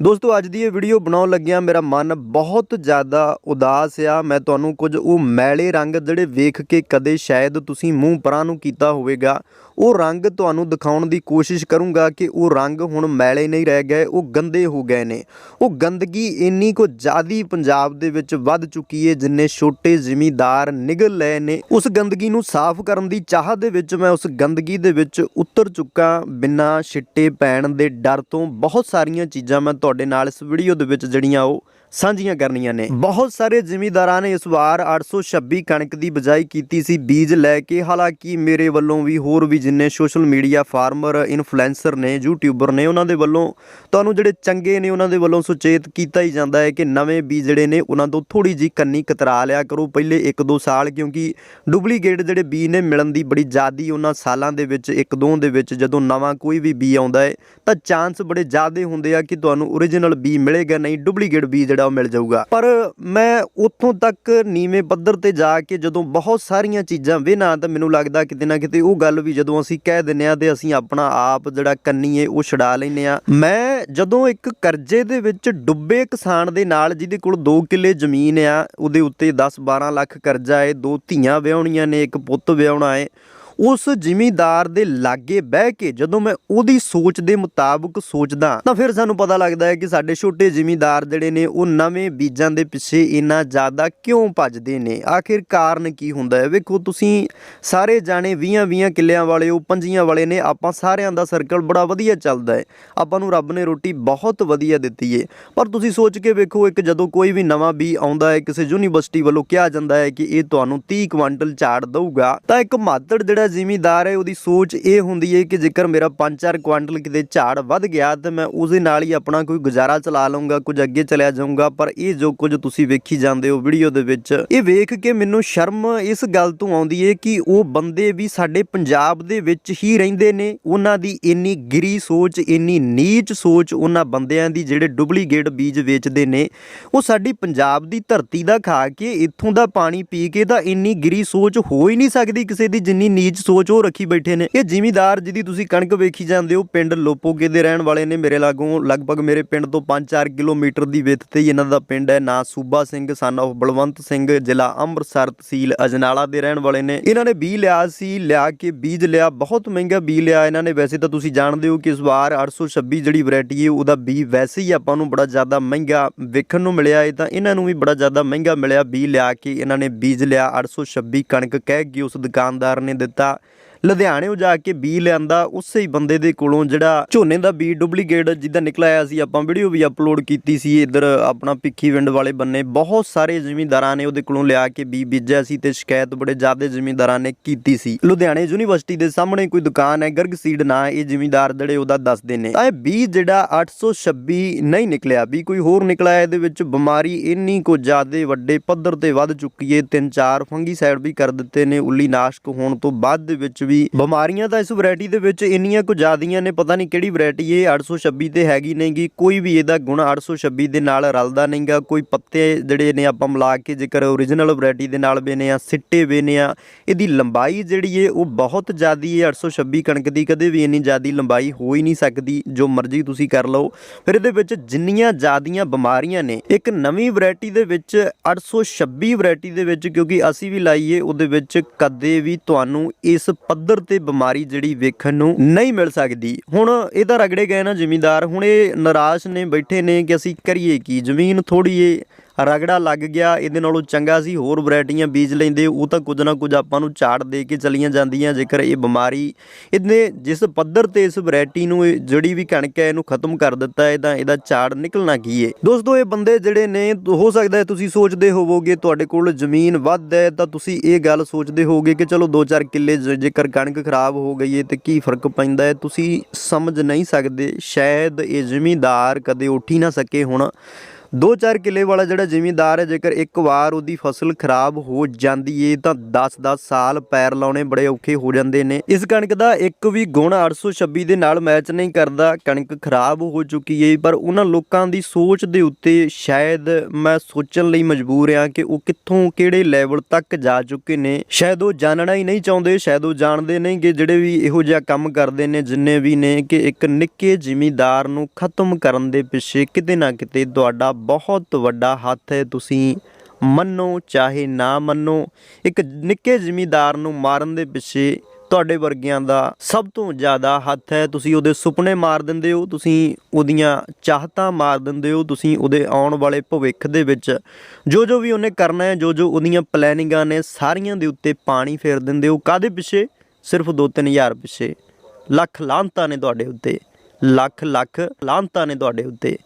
ਦੋਸਤੋ, ਅੱਜ ਦੀ ਇਹ ਵੀਡੀਓ ਬਣਾਉਣ ਲੱਗਿਆ ਮੇਰਾ ਮਨ ਬਹੁਤ ਜ਼ਿਆਦਾ ਉਦਾਸ ਆ। ਮੈਂ ਤੁਹਾਨੂੰ ਕੁਝ ਉਹ ਮੈਲੇ ਰੰਗ ਜਿਹੜੇ ਵੇਖ ਕੇ ਕਦੇ ਸ਼ਾਇਦ ਤੁਸੀਂ ਮੂੰਹ ਪਰਾਂ ਨੂੰ ਕੀਤਾ ਹੋਵੇਗਾ। ਉਹ ਰੰਗ ਤੁਹਾਨੂੰ ਦਿਖਾਉਣ ਦੀ ਕੋਸ਼ਿਸ਼ ਕਰੂੰਗਾ ਕਿ ਉਹ ਰੰਗ ਹੁਣ ਮੈਲੇ ਨਹੀਂ ਰਹਿ ਗਏ, ਉਹ ਗੰਦੇ ਹੋ ਗਏ ਨੇ। ਉਹ ਗੰਦਗੀ ਇੰਨੀ ਕੋ ਜ਼ਿਆਦੀ ਪੰਜਾਬ ਦੇ ਵਿੱਚ ਵੱਧ ਚੁੱਕੀ ਹੈ ਜਿੰਨੇ ਛੋਟੇ ਜ਼ਿਮੀਂਦਾਰ ਨਿਗਲ ਲਏ ਨੇ। ਉਸ ਗੰਦਗੀ ਨੂੰ ਸਾਫ਼ ਕਰਨ ਦੀ ਚਾਹ ਦੇ ਵਿੱਚ ਮੈਂ ਉਸ ਗੰਦਗੀ ਦੇ ਵਿੱਚ ਉਤਰ ਚੁੱਕਾ ਬਿਨਾਂ ਛਿੱਟੇ ਪੈਣ ਦੇ ਡਰ ਤੋਂ। ਬਹੁਤ ਸਾਰੀਆਂ ਚੀਜ਼ਾਂ ਮੈਂ ਤੁਹਾਡੇ ਨਾਲ ਇਸ ਵੀਡੀਓ ਦੇ ਵਿੱਚ ਜਿਹੜੀਆਂ ਉਹ ਸਾਂਝੀਆਂ ਕਰਨੀਆਂ ਨੇ। ਬਹੁਤ ਸਾਰੇ ਜ਼ਿਮੀਂਦਾਰਾਂ ਨੇ ਇਸ ਵਾਰ 826 ਕਣਕ ਦੀ ਬਜਾਈ ਕੀਤੀ ਸੀ ਬੀਜ ਲੈ ਕੇ। ਹਾਲਾਂਕਿ ਮੇਰੇ ਵੱਲੋਂ ਵੀ ਹੋਰ ਵੀ ਜਿੰਨੇ ਸੋਸ਼ਲ ਮੀਡੀਆ ਫਾਰਮਰ ਇਨਫਲੂਐਂਸਰ ਨੇ ਯੂਟਿਊਬਰ ਨੇ, ਉਹਨਾਂ ਦੇ ਵੱਲੋਂ ਤੁਹਾਨੂੰ ਜਿਹੜੇ ਚੰਗੇ ਨੇ, ਉਹਨਾਂ ਦੇ ਵੱਲੋਂ ਸੁਚੇਤ ਕੀਤਾ ਹੀ ਜਾਂਦਾ ਹੈ ਕਿ ਨਵੇਂ ਬੀਜ ਜਿਹੜੇ ਨੇ, ਉਹਨਾਂ ਤੋਂ ਥੋੜੀ ਜੀ ਕੰਨੀ ਕਤਰਾ ਲਿਆ ਕਰੋ ਪਹਿਲੇ 1-2 ਸਾਲ, ਕਿਉਂਕਿ ਡੁਪਲੀਕੇਟ ਜਿਹੜੇ ਬੀ ਨੇ, ਮਿਲਣ ਦੀ ਬੜੀ ਜ਼ਿਆਦੀ ਉਹਨਾਂ ਸਾਲਾਂ ਦੇ ਵਿੱਚ, ਇੱਕ ਦੋ ਦੇ ਵਿੱਚ ਜਦੋਂ ਨਵਾਂ ਕੋਈ ਵੀ ਬੀ ਆਉਂਦਾ ਹੈ, ਤਾਂ ਚਾਂਸ ਬੜੇ ਜ਼ਿਆਦੇ ਹੁੰਦੇ ਆ ਕਿ ਤੁਹਾਨੂੰ origignal ਬੀ ਮਿਲੇਗਾ, ਨਹੀਂ ਡੁਪਲੀਕੇਟ ਬੀ ਜਿਹੜਾ ਉਹ ਮਿਲ ਜਾਊਗਾ। ਪਰ ਮੈਂ ਉੱਥੋਂ ਤੱਕ ਨੀਵੇਂ ਪੱਧਰ ਤੇ ਜਾ ਕੇ ਜਦੋਂ ਬਹੁਤ ਸਾਰੀਆਂ ਚੀਜ਼ਾਂ ਵੇਨਾ ਤਾਂ ਮੈਨੂੰ ਲੱਗਦਾ ਕਿਤੇ ਨਾ ਕਿਤੇ ਉਹ ਗੱਲ ਵੀ ਜਦੋਂ ਅਸੀਂ ਕਹਿ ਦਿੰਨੇ ਆ ਤੇ ਅਸੀਂ ਆਪਣਾ ਆਪ ਜਿਹੜਾ ਕੰਨੀਏ ਉਹ ਛਡਾ ਲੈਨੇ ਆ ਮੈਂ ਜਦੋਂ ਇੱਕ ਕਰਜ਼ੇ ਦੇ ਵਿੱਚ ਡੁੱਬੇ ਕਿਸਾਨ ਦੇ ਨਾਲ, ਜਿਹਦੇ ਕੋਲ 2 ਕਿੱਲੇ ਜ਼ਮੀਨ ਆ, ਉਹਦੇ ਉੱਤੇ 10 12 ਲੱਖ ਕਰਜ਼ਾ ਏ, ਦੋ ਧੀਆਂ ਵਿਆਹੁਣੀਆਂ ਨੇ, ਇੱਕ ਪੁੱਤ ਵਿਆਹੁਣਾ ਏ ਉਸ ਜ਼ਿਮੀਂਦਾਰ ਦੇ ਲਾਗੇ ਬਹਿ ਕੇ ਜਦੋਂ ਮੈਂ ਉਹਦੀ ਸੋਚ ਦੇ ਮੁਤਾਬਕ ਸੋਚਦਾ ਤਾਂ ਫਿਰ ਸਾਨੂੰ ਪਤਾ ਲੱਗਦਾ ਹੈ ਕਿ ਸਾਡੇ ਛੋਟੇ ਜ਼ਿਮੀਂਦਾਰ ਜਿਹੜੇ ਨੇ ਉਹ ਨਵੇਂ ਬੀਜਾਂ ਦੇ ਪਿੱਛੇ ਇੰਨਾ ਜ਼ਿਆਦਾ ਕਿਉਂ ਭੱਜਦੇ ਨੇ? ਆਖਿਰ ਕਾਰਨ ਕੀ ਹੁੰਦਾ ਹੈ? ਵੇਖੋ, ਤੁਸੀਂ ਸਾਰੇ ਜਾਣੇ 20 20 ਕਿੱਲਿਆਂ ਵਾਲੇ, ਉਹ ਪੰਜੀਆਂ ਵਾਲੇ ਨੇ, ਆਪਾਂ ਸਾਰਿਆਂ ਦਾ ਸਰਕਲ ਬੜਾ ਵਧੀਆ ਚੱਲਦਾ ਹੈ। ਆਪਾਂ ਨੂੰ ਰੱਬ ਨੇ ਰੋਟੀ ਬਹੁਤ ਵਧੀਆ ਦਿੱਤੀ ਹੈ ਪਰ ਤੁਸੀਂ ਸੋਚ ਕੇ ਵੇਖੋ, ਇੱਕ ਜਦੋਂ ਕੋਈ ਵੀ ਨਵਾਂ ਬੀ ਆਉਂਦਾ ਹੈ, ਕਿਸੇ ਯੂਨੀਵਰਸਿਟੀ ਵੱਲੋਂ ਕਿਹਾ ਜਾਂਦਾ ਹੈ ਕਿ ਇਹ ਤੁਹਾਨੂੰ 30 ਕੁਆਂਟਲ ਝਾੜ ਦਊਗਾ, ਤਾਂ ਇੱਕ ਮਾਤੜ ਜਿਹੜਾ ਜ਼ਿਮੀਦਾਰ ਹੈ, ਉਹਦੀ ਸੋਚ ਇਹ ਹੁੰਦੀ ਹੈ ਕਿ ਜੇਕਰ ਮੇਰਾ 5-4 ਕੁਆਂਟਲ ਕਿਤੇ ਝਾੜ ਵੱਧ ਗਿਆ, ਤਾਂ ਮੈਂ ਉਹਦੇ ਨਾਲ ਹੀ ਆਪਣਾ ਕੋਈ ਗੁਜ਼ਾਰਾ ਚਲਾ ਲਵਾਂਗਾ ਕੁਝ ਅੱਗੇ ਚਲਿਆ ਜਾਊਂਗਾ। ਪਰ ਇਹ ਜੋ ਕੁਝ ਤੁਸੀਂ ਵੇਖੀ ਜਾਂਦੇ ਹੋ ਵੀਡੀਓ ਦੇ ਵਿੱਚ, ਇਹ ਵੇਖ ਕੇ ਮੈਨੂੰ ਸ਼ਰਮ ਇਸ ਗੱਲ ਤੋਂ ਆਉਂਦੀ ਹੈ ਕਿ ਉਹ ਬੰਦੇ ਵੀ ਸਾਡੇ ਪੰਜਾਬ ਦੇ ਵਿੱਚ ਹੀ ਰਹਿੰਦੇ ਨੇ। ਉਹਨਾਂ ਦੀ ਇੰਨੀ ਗਿਰੀ ਸੋਚ, ਇੰਨੀ ਨੀਚ ਸੋਚ ਉਹਨਾਂ ਬੰਦਿਆਂ ਦੀ ਜਿਹੜੇ ਡੁਪਲੀਕੇਟ ਬੀਜ ਵੇਚਦੇ ਨੇ, ਉਹ ਸਾਡੀ ਪੰਜਾਬ ਦੀ ਧਰਤੀ ਦਾ ਖਾ ਕੇ, ਇੱਥੋਂ ਦਾ ਪਾਣੀ ਪੀ ਕੇ ਤਾਂ ਇੰਨੀ ਗਿਰੀ ਸੋਚ ਹੋ ਹੀ ਨਹੀਂ ਸਕਦੀ ਕਿਸੇ ਦੀ, ਜਿੰਨੀ ਨੀਚ ਸੋਚ ਉਹ ਰੱਖੀ ਬੈਠੇ ਨੇ। ਇਹ ਜ਼ਿਮੀਦਾਰ ਜਿਹਦੀ ਤੁਸੀਂ ਕਣਕ ਵੇਖੀ ਜਾਂਦੇ ਹੋ, ਪਿੰਡ ਲੋਪੋਗੇ ਦੇ ਰਹਿਣ ਵਾਲੇ ਨੇ ਮੇਰੇ ਲਾਗੋਂ। ਲਗਭਗ ਮੇਰੇ ਪਿੰਡ ਤੋਂ 5-4 ਕਿਲੋਮੀਟਰ ਦੀ ਵਿੱਥ ਤੇ ਇਹਨਾਂ ਦਾ ਪਿੰਡ ਹੈ। ਨਾਂ ਸੂਬਾ ਸਿੰਘ ਸਨ of ਬਲਵੰਤ ਸਿੰਘ, ਜ਼ਿਲ੍ਹਾ ਅੰਮ੍ਰਿਤਸਰ ਤਹਿਸੀਲ ਅਜਨਾਲਾ ਦੇ ਰਹਿਣ ਵਾਲੇ ਨੇ। ਇਹਨਾਂ ਨੇ ਬੀ ਲਿਆ ਸੀ, ਲਿਆ ਕੇ ਬੀਜ ਲਿਆ। ਬਹੁਤ ਮਹਿੰਗਾ ਬੀ ਲਿਆ ਇਹਨਾਂ ਨੇ। ਵੈਸੇ ਤਾਂ ਤੁਸੀਂ ਜਾਣਦੇ ਹੋ ਕਿ ਇਸ ਵਾਰ 826 ਜਿਹੜੀ ਵੈਰਾਈਟੀ ਹੈ, ਉਹਦਾ ਬੀ ਵੈਸੇ ਹੀ ਆਪਾਂ ਨੂੰ ਬੜਾ ਜ਼ਿਆਦਾ ਮਹਿੰਗਾ ਵੇਖਣ ਨੂੰ ਮਿਲਿਆ ਹੈ। ਤਾਂ ਇਹਨਾਂ ਨੂੰ ਵੀ ਬੜਾ ਜ਼ਿਆਦਾ ਮਹਿੰਗਾ ਮਿਲਿਆ। ਬੀ ਲਿਆ ਕੇ ਇਹਨਾਂ ਨੇ ਬੀਜ ਲਿਆ। 826 ਕਣਕ ਕਹਿ ਕੇ ਉਸ ਦੁਕਾਨਦਾਰ ਨੇ ਦਿੱਤਾ। about ਲੁਧਿਆਣੇੋਂ ਜਾ ਕੇ ਬੀ ਲਿਆਂਦਾ, ਉਸੇ ਹੀ ਬੰਦੇ ਦੇ ਕੋਲੋਂ ਜਿਹੜਾ ਝੋਨੇ ਦਾ ਬੀ ਡੁਪਲੀਕੇਟ ਜਿੱਦਾਂ ਨਿਕਲ ਆਇਆ ਸੀ, ਆਪਾਂ ਵੀਡੀਓ ਵੀ ਅਪਲੋਡ ਕੀਤੀ ਸੀ, ਇੱਧਰ ਆਪਣਾ ਭਿੱਖੀ ਵਿੰਡ ਵਾਲੇ ਬੰਨੇ, ਬਹੁਤ ਸਾਰੇ ਜ਼ਿਮੀਂਦਾਰਾਂ ਨੇ ਉਹਦੇ ਕੋਲੋਂ ਲਿਆ ਕੇ ਬੀ ਬੀਜਿਆ ਸੀ ਤੇ ਸ਼ਿਕਾਇਤ ਬੜੇ ਜ਼ਿਆਦਾ ਜ਼ਿਮੀਂਦਾਰਾਂ ਨੇ ਕੀਤੀ ਸੀ। ਲੁਧਿਆਣੇ ਯੂਨੀਵਰਸਿਟੀ ਦੇ ਸਾਹਮਣੇ ਕੋਈ ਦੁਕਾਨ ਹੈ, ਗਰਗ ਸੀਡ ਨਾਂ, ਇਹ ਜ਼ਿਮੀਂਦਾਰ ਜਿਹੜੇ ਉਹਦਾ ਦੱਸਦੇ ਨੇ। ਤਾਂ ਇਹ ਬੀ ਜਿਹੜਾ 826 ਨਹੀਂ ਨਿਕਲਿਆ ਵੀ ਕੋਈ ਹੋਰ ਨਿਕਲਿਆ, ਇਹਦੇ ਵਿੱਚ ਬਿਮਾਰੀ ਇੰਨੀ ਕੋ ਜ਼ਿਆਦਾ ਵੱਡੇ ਪੱਧਰ ਤੇ ਵੱਧ ਚੁੱਕੀ ਹੈ ਤਿੰਨ ਚਾਰ ਫੰਗੀਸਾਈਡ ਵੀ ਕਰ ਦਿੱਤੇ ਨੇ, ਉੱਲੀ ਨਾਸ਼ਕ ਹੋਣ ਤੋਂ ਬਾਅਦ ਦੇ ਵਿੱਚ ਵੀ ਬਿਮਾਰੀਆਂ ਤਾਂ ਇਸ ਵੈਰਾਈਟੀ ਦੇ ਵਿੱਚ ਇੰਨੀਆਂ ਕੁ ਜ਼ਿਆਦੀਆਂ ਨੇ, ਪਤਾ ਨਹੀਂ ਕਿਹੜੀ ਵੈਰਾਈਟੀ ਇਹ 826 ਤੇ ਹੈਗੀ ਨਹੀਂਗੀ ਕੋਈ ਵੀ ਇਹਦਾ ਗੁਣ 826 ਦੇ ਨਾਲ ਰਲਦਾ ਨਹੀਂਗਾ ਕੋਈ ਪੱਤੇ ਜਿਹੜੇ ਨੇ ਆਪਾਂ ਮਿਲਾ ਕੇ ਜੇਕਰ origignal ਵੈਰਾਈਟੀ ਦੇ ਨਾਲ ਵੇਨੇ ਆ, ਸਿੱਟੇ ਵੇਨੇ ਆ, ਇਹਦੀ ਲੰਬਾਈ ਜਿਹੜੀ ਏ ਉਹ ਬਹੁਤ ਜ਼ਿਆਦੀ ਏ 826 ਕਣਕ ਦੀ ਕਦੇ ਵੀ ਇੰਨੀ ਜ਼ਿਆਦੀ ਲੰਬਾਈ ਹੋ ਹੀ ਨਹੀਂ ਸਕਦੀ, ਜੋ ਮਰਜ਼ੀ ਤੁਸੀਂ ਕਰ ਲਓ। ਫਿਰ ਇਹਦੇ ਵਿੱਚ ਜਿੰਨੀਆਂ ਜ਼ਿਆਦੀਆਂ ਬਿਮਾਰੀਆਂ ਨੇ, ਇੱਕ ਨਵੀਂ ਵੈਰਾਈਟੀ ਦੇ ਵਿੱਚ 826 ਵੈਰਾਈਟੀ ਦੇ ਵਿੱਚ ਕਿਉਂਕਿ ਅਸੀਂ ਵੀ ਲਾਈਏ ਉਹਦੇ ਵਿੱਚ ਕਦੇ ਵੀ ਤੁਹਾਨੂੰ ਇਸ ਪੱਧਰ ਤੇ ਬਿਮਾਰੀ ਜਿਹੜੀ ਵੇਖਣ ਨੂੰ ਨਹੀਂ ਮਿਲ ਸਕਦੀ। ਹੁਣ ਇਹ ਤਾਂ ਰਗੜੇ ਗਏ ਨਾ ਜ਼ਿਮੀਂਦਾਰ, ਹੁਣ ਇਹ ਨਿਰਾਸ਼ ਨੇ, ਬੈਠੇ ਨੇ ਕਿ ਅਸੀਂ ਕਰੀਏ ਕੀ? ਜ਼ਮੀਨ ਥੋੜੀ ਏ ਰਗੜਾ ਲੱਗ ਗਿਆ। ਇਹਦੇ ਨਾਲੋਂ ਚੰਗਾ ਸੀ। ਹੋਰ ਵੈਰਾਈਟੀਆਂ ਬੀਜ ਲੈਂਦੇ। ਉਹ ਤਾਂ ਕੁਝ ਨਾ ਕੁਝ ਆਪਾਂ ਨੂੰ ਝਾੜ ਦੇ ਕੇ ਚਲੀਆਂ ਜਾਂਦੀਆਂ। ਜੇਕਰ ਇਹ ਬਿਮਾਰੀ ਇਹਨੇ ਜਿਸ ਪੱਧਰ ਤੇ ਇਸ ਵੈਰਾਈਟੀ ਨੂੰ ਇਹ ਜਿਹੜੀ ਵੀ ਕਣਕ ਹੈ ਇਹਨੂੰ ਖਤਮ ਕਰ ਦਿੱਤਾ ਹੈ, ਤਾਂ ਇਹਦਾ ਝਾੜ ਨਿਕਲਣਾ ਕੀ ਹੈ? ਦੋਸਤੋ, ਇਹ ਬੰਦੇ ਜਿਹੜੇ ਨੇ, ਹੋ ਸਕਦਾ ਹੈ ਤੁਸੀਂ ਸੋਚਦੇ ਹੋਵੋਗੇ, ਤੁਹਾਡੇ ਕੋਲ ਜ਼ਮੀਨ ਵੱਧ ਹੈ, ਤਾਂ ਤੁਸੀਂ ਇਹ ਗੱਲ ਸੋਚਦੇ ਹੋਵੋਗੇ ਕਿ ਚਲੋ 2-4 ਕਿੱਲੇ ਜ- ਜੇਕਰ ਕਣਕ ਖਰਾਬ ਹੋ ਗਈ ਹੈ, ਤੇ ਕੀ ਫ਼ਰਕ ਪੈਂਦਾ ਹੈ? ਤੁਸੀਂ ਸਮਝ ਨਹੀਂ ਸਕਦੇ। ਸ਼ਾਇਦ ਇਹ ਜ਼ਿਮੀਂਦਾਰ ਕਦੇ ਉੱਠ ਹੀ ਨਾ ਸਕੇ ਹੁਣ। 2-4 ਕਿੱਲੇ ਵਾਲਾ ਜਿਹੜਾ ਜ਼ਿਮੀਂਦਾਰ ਹੈ, ਜੇਕਰ ਇੱਕ ਵਾਰ ਉਹਦੀ ਫਸਲ ਖਰਾਬ ਹੋ ਜਾਂਦੀ ਏ, ਤਾਂ 10-10 ਸਾਲ ਪੈਰ ਲਾਉਣੇ ਬੜੇ ਔਖੇ ਹੋ ਜਾਂਦੇ ਨੇ। ਇਸ ਕਣਕ ਦਾ ਇੱਕ ਵੀ ਗੁਣ 826 ਦੇ ਨਾਲ ਮੈਚ ਨਹੀਂ ਕਰਦਾ। ਕਣਕ ਖਰਾਬ ਹੋ ਚੁੱਕੀ ਏ, ਪਰ ਉਹਨਾਂ ਲੋਕਾਂ ਦੀ ਸੋਚ ਦੇ ਉੱਤੇ ਸ਼ਾਇਦ ਮੈਂ ਸੋਚਣ ਲਈ ਮਜਬੂਰ ਹਾਂ ਕਿ ਉਹ ਕਿੱਥੋਂ ਕਿਹੜੇ ਲੈਵਲ ਤੱਕ ਜਾ ਚੁੱਕੇ ਨੇ। ਸ਼ਾਇਦ ਉਹ ਜਾਣਨਾ ਹੀ ਨਹੀਂ ਚਾਹੁੰਦੇ, ਸ਼ਾਇਦ ਉਹ ਜਾਣਦੇ ਨਹੀਂ ਕਿ ਜਿਹੜੇ ਵੀ ਇਹੋ ਜਿਹਾ ਕੰਮ ਕਰਦੇ ਨੇ, ਜਿੰਨੇ ਵੀ ਨੇ ਕਿ ਇੱਕ ਨਿੱਕੇ ਜ਼ਿਮੀਂਦਾਰ ਨੂੰ ਖਤਮ ਕਰਨ ਦੇ ਪਿੱਛੇ ਕਿਤੇ ਨਾ ਕਿਤੇ ਤੁਹਾਡਾ ਬਹੁਤ ਵੱਡਾ ਹੱਥ ਹੈ, ਤੁਸੀਂ ਮੰਨੋ ਚਾਹੇ ਨਾ ਮੰਨੋ। ਇੱਕ ਨਿੱਕੇ ਜ਼ਿਮੀਦਾਰ ਨੂੰ ਮਾਰਨ ਦੇ ਪਿੱਛੇ ਤੁਹਾਡੇ ਵਰਗਿਆਂ ਦਾ ਸਭ ਤੋਂ ਜ਼ਿਆਦਾ ਹੱਥ ਹੈ। ਤੁਸੀਂ ਉਹਦੇ ਸੁਪਨੇ ਮਾਰ ਦਿੰਦੇ ਹੋ, ਤੁਸੀਂ ਉਹਦੀਆਂ ਚਾਹਤਾਂ ਮਾਰ ਦਿੰਦੇ ਹੋ, ਤੁਸੀਂ ਉਹਦੇ ਆਉਣ ਵਾਲੇ ਭਵਿੱਖ ਦੇ ਵਿੱਚ ਜੋ ਜੋ ਵੀ ਉਹਨੇ ਕਰਨਾ ਹੈ, ਜੋ ਜੋ ਉਹਦੀਆਂ ਪਲੈਨਿੰਗਾਂ ਨੇ, ਸਾਰੀਆਂ ਦੇ ਉੱਤੇ ਪਾਣੀ ਫੇਰ ਦਿੰਦੇ ਹੋ। ਕਾਦੇ ਪਿੱਛੇ? ਸਿਰਫ 2-3000 ਪਿੱਛੇ। ਲੱਖ ਲਾਂਤਾਂ ਨੇ ਤੁਹਾਡੇ ਉੱਤੇ। ਲੱਖ ਲੱਖ ਲਾਂਤਾਂ ਨੇ ਤੁਹਾਡੇ ਉੱਤੇ।